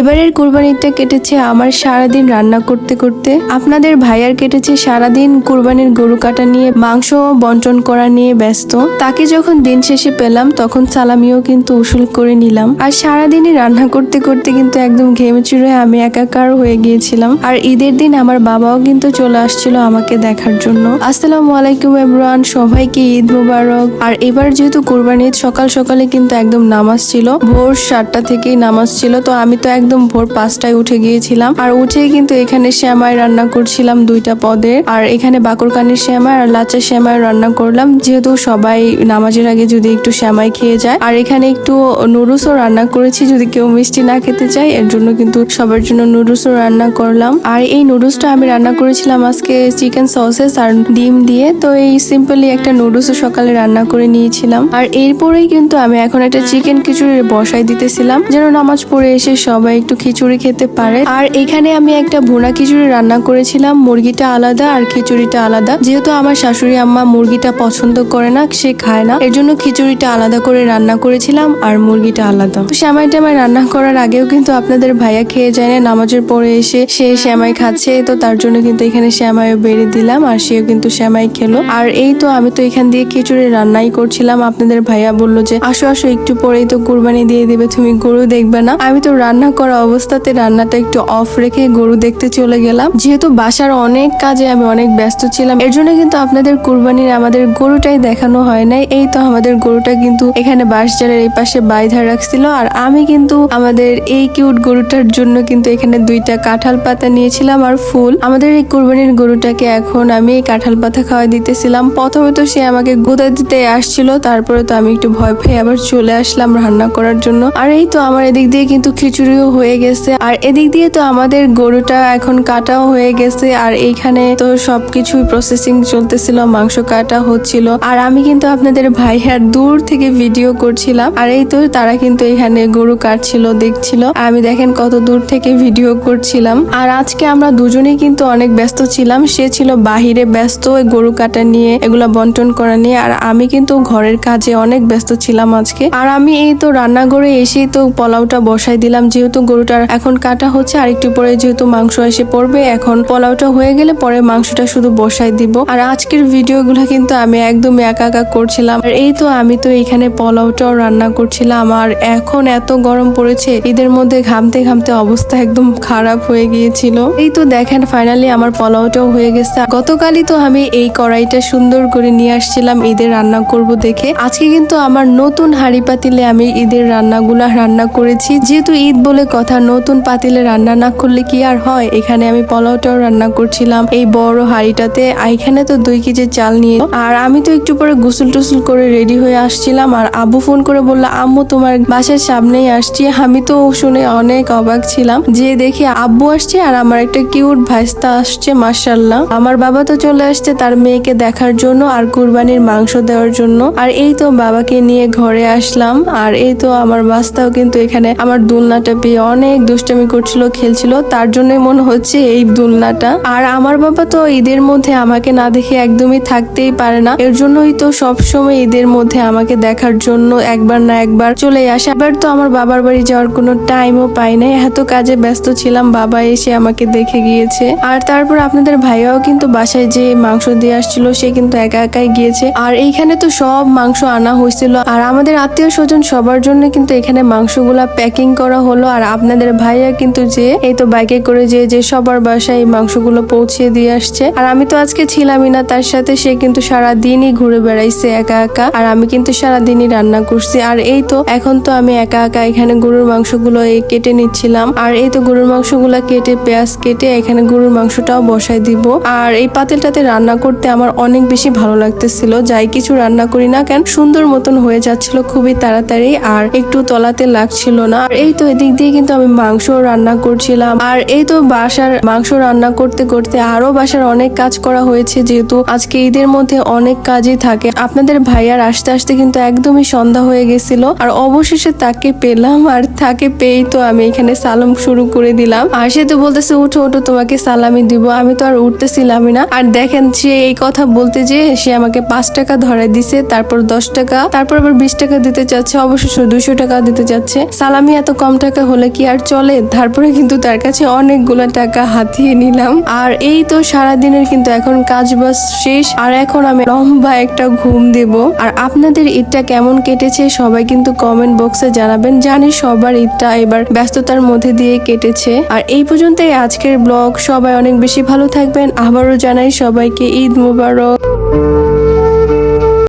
এবারের কুরবানিটা কেটেছে আমার সারাদিন রান্না করতে করতে। আপনাদের ভাইয়ার কেটেছে সারাদিন কুরবানির গরু কাটা নিয়ে, মাংস বন্টন করা নিয়ে ব্যস্ত। তাকে যখন দিন শেষে পেলাম, তখন সালামিও কিন্তু উসুল করে নিলাম। আর সারাদিনই রান্না করতে করতে কিন্তু একদম ঘেমে চুরে আমি একাকার হয়ে গিয়েছিলাম। আর ঈদের দিন আমার বাবাও কিন্তু চলে আসছিল আমাকে দেখার জন্য। আসসালামু আলাইকুম এভরান সবাইকে ঈদ মুবারক। আর এবার যেহেতু কুরবানি সকাল সকালে কিন্তু একদম নামাজ ছিল, ভোর সাতটা থেকেই নামাজ ছিল, তো আমি তো একদম ভোর পাঁচটায় উঠে গিয়েছিলাম। আর উঠেই কিন্তু এখানে শ্যামাই রান্না করছিলাম দুইটা পদের। আর এখানে বাকরকানির শ্যামাই আর লাচা শ্যামাই রান্না করলাম। যেহেতু সবাই নামাজের আগে যদি একটু শ্যামাই খেয়ে যায়। আর এখানে একটু নুডলসও রান্না করেছি যদি কেউ মিষ্টি না খেতে চায়, এর জন্য কিন্তু সবার জন্য নুডলসও রান্না করলাম। আর এই নুডলসটা আমি রান্না করেছিলাম আজকে চিকেন সসেস আর ডিম দিয়ে। তো এই সিম্পলি একটা নুডলসও সকালে রান্না করে নিয়েছিলাম। আর এরপরেই কিন্তু আমি এখন একটা চিকেন খিচুড়ি বসাই দিতেছিলাম। যেন নামাজ পড়ে এসে সবাই একটু খিচুড়ি খেতে পারে। আর এখানে আমি একটা ভুনা খিচুড়ি রান্না করেছিলাম। মুরগিটা আলাদা আর খিচুড়িটা আলাদা। যেহেতু আমার শাশুড়ি আম্মা মুরগিটা পছন্দ করে না, সে খায় না। এর জন্য খিচুড়িটা আলাদা করে রান্না করেছিলাম আর মুরগিটা আলাদা। তো শ্যামাই টামাই রান্না করার আগেও কিন্তু আপনাদের ভাইয়া খেয়ে যায় না। নামাজের পরে এসে সে শ্যামাই খাচ্ছে, তো তার জন্য কিন্তু এখানে শ্যামাইও বেড়ে দিলাম আর সেও কিন্তু শ্যামাই খেলো। আর এই তো আমি তো এখান দিয়ে খিচুড়ি রান্নাই করছিলাম। আপনাদের ভাইয়া বলল যে, আসো আসো, একটু পরেই তো কুরবানি দিয়ে দিবে, তুমি গরু দেখবে না। আমি তো রান্না করা অবস্থাতে রান্নাটা একটু অফ রেখে গরু দেখতে চলে গেলাম। যেহেতু বাসার অনেক কাজে আমি অনেক ব্যস্ত ছিলাম, এর জন্য কিন্তু আপনাদের কুরবানির আমাদের গরুটাই দেখানো হয় নাই। এই তো আমাদের গরুটা কিন্তু এখানে বাঁশঝাড়ের এই পাশে বাইধা রাখছিল আর আমি কিন্তু আমাদের এই কিউট গরুটার জন্য কিন্তু এখানে দুইটা কাঁঠাল পাতা নিয়েছিলাম আর ফুল। আমাদের এই কুরবানির গরুটাকে এখন আমি এই কাঁঠাল পাতা খাওয়াই দিতেছিলাম। প্রথমে তো সে আমাকে গোদা দিতে আসছিল, তারপরে তো আমি একটু ভয় পেয়ে আবার চলে আসলাম রান্না করার জন্য। আর এই তো আমার এদিক দিয়ে কিন্তু খিচুড়িও হয়ে গেছে। আর এদিক দিয়ে তো আমাদের গরুটা এখন কাটাও হয়ে গেছে। আর এইখানে তো সবকিছুই প্রসেসিং চলতেছিল, মাংস কাটা হচ্ছিল। আর আমি কিন্তু আপনাদের ভাইয়ার দূর থেকে ভিডিও করছিলাম। আর এই তো তারা কিন্তু এখানে গরু কাটছিল, দেখছিল। আমি দেখেন কত দূর থেকে ভিডিও করছিলাম। আর আজকে আমরা দুজনেই কিন্তু অনেক ব্যস্ত ছিলাম। সে ছিল বাহিরে ব্যস্ত গরু কাটা নিয়ে, এগুলা বন্টন করা নিয়ে। আর আমি কিন্তু ঘরের কাজে অনেক ব্যস্ত ছিলাম আজকে। আর আমি এই তো রান্নাঘরে এসেই তো পোলাওটা বসাই দিলাম। যেহেতু গরুটার এখন কাটা হচ্ছে, আর একটু পরে যেহেতু মাংস এসে পড়বে, এখন পোলাওটা হয়ে গেলে পরে মাংসটা শুধু বসাই দিব। আর আজকের ভিডিওগুলো কিন্তু আমি একদম একা একা করছিলাম। আর এই তো আমি তো এখানে পোলাওটাও রান্না করছিলাম, আর এখন এত গরম পড়েছে, ঈদের মধ্যে ঘামতে ঘামতে অবস্থা একদম খারাপ হয়ে গিয়েছিল। এই তো দেখেন ফাইনালি আমার পোলাওটাও হয়ে গেছে। গতকালই তো আমি এই কড়াইটা সুন্দর করে নিয়ে আসছিলাম ঈদের রান্না করব দেখে। আজকে কিন্তু আমার নতুন হাড়ি পাতিলে আমি ঈদের রান্নাগুলা রান্না করেছি। যেহেতু ঈদ বলে কথা, নতুন পাতিলে রান্না না করলে কি আর হয়? এখানে আমি পোলাওটাও রান্না করছিলাম এই বড় হাঁড়িটাতে। এখানে তো দুই কেজি চাল নিয়ে আর আমি তো একটু পরে গোসল টুসল করে রেডি হয়ে আসছিলাম। আর আব্বু ফোন করে বলল, আম্মু, তোমার বাসার সামনেই আসছি। আমি তো শুনে অনেক অবাক ছিলাম যে দেখি আব্বু আসছে আর আমার একটা কিউট ভাইস্তা আসছে মার্শাল্লাহ আমার বাবা তো চলে আসছে তার মেয়েকে দেখার জন্য আর কুরবানির মাংস দেওয়ার জন্য। আর এই তো বাবাকে নিয়ে ঘরে আসলাম। আর এই তো আমার বাস্তাও কিন্তু এখানে আমার দুলনাটা পেয়ে অনেক দুষ্টামি করছিল, খেলছিল, তার জন্যই মনে হচ্ছে এই দুলনাটা। আর আমার বাবা তো ঈদের মধ্যে আমাকে না দেখে একদমই থাকতেই পারে না। এর জন্যই তো সবসময় ঈদের মধ্যে আমাকে দেখার জন্য একবার না একবার চলে আসে। এবার তো আমার বাবার বাড়ি যাওয়ার কোনো টাইমও পাই নাই। এত কাজে ব্যস্ত ছিলাম, বাবা এসে আমাকে দেখে গিয়েছে। আর তারপর আপনাদের ভাইয়াও কিন্তু বাসায় যে মাংস দিয়ে আসছিল, সে কিন্তু একা একাই গিয়েছে। আর এইখানে তো সব মাংস আনা হয়েছিল আর আমাদের আত্মীয় স্বজন সবার জন্য কিন্তু এখানে মাংসগুলা প্যাকিং করা হলো। আর আপনাদের ভাইয়া কিন্তু যে, এই তো বাইকে করে যে যে সবার বাসায় এই মাংসগুলো পৌঁছে দিয়ে আসছে। আর আমি তো আজকে ছিলামই না, তার সাথে সে কিন্তু সারা দিনই ঘুরে বেড়াইছে একা একা। আর আমি কিন্তু সারা দিনই রান্না করছি। আর এই তো, এখন তো আমি একা একা এখানে গরুর মাংসগুলো কেটে নিচ্ছিলাম। আর এই তো গরুর মাংসগুলো কেটে, পেঁয়াজ কেটে এখানে গরুর মাংসটাও বসাই দিব। আর এই পাতিলটাতে রান্না করতে আমার অনেক বেশি ভালো লাগতেছিল। যাই কিছু রান্না করি না কেন, সুন্দর মতন হয়ে যাচ্ছিল খুবই তাড়াতাড়ি। আর একটু তলাতে লাগছিল না। আর এই তো এদিক দিয়ে কিন্তু আমি মাংস রান্না করছিলাম। আর এই তো বাসার মাংস রান্না করতে করতে আরও বাসার অনেক কাজ করা হয়েছে, যেহেতু আজকে ঈদের মধ্যে অনেক কাজই থাকে। আপনাদের ভাইয়ার আসতে আসতে কিন্তু একদমই সন্ধ্যা হয়ে গেছিল। আর অবশেষে তাকে পেলাম, আর তাকে পেয়েই তো আমি এখানে সালাম শুরু করে দিলাম। আর সে তো বলতেছে, উঠো উঠো, তোমাকে সালামি দিব। আমি তো আর উঠতেছিলামই না। আর দেখেন, সে এই কথা বলতে যে সে আমাকে পাঁচ টাকা ধরে দিছে, তারপর দশ টাকা, তারপর আবার বিশ টাকা দিতে চাচ্ছে অবশ্য দুইশো টাকা দিতে চাচ্ছে। সালামি এত কম টাকা হলে হলে কি আর চলে? তারপরে কিন্তু তার কাছে অনেকগুলো টাকা হাতিয়ে নিলাম। আর এই তো সারাদিনের কিন্তু এখন কাজ বাজ শেষ। আর এখন আমি লম্বা একটা ঘুম দেব। আর আপনাদের ঈদটা কেমন কেটেছে সবাই কিন্তু কমেন্ট বক্সে জানাবেন। জানি সবার ঈদটা এবার ব্যস্ততার মধ্যে দিয়ে কেটেছে। আর এই পর্যন্তই আজকের ব্লগ সবাই অনেক বেশি ভালো থাকবেন। আবারও জানাই সবাইকে ঈদ মুবারক।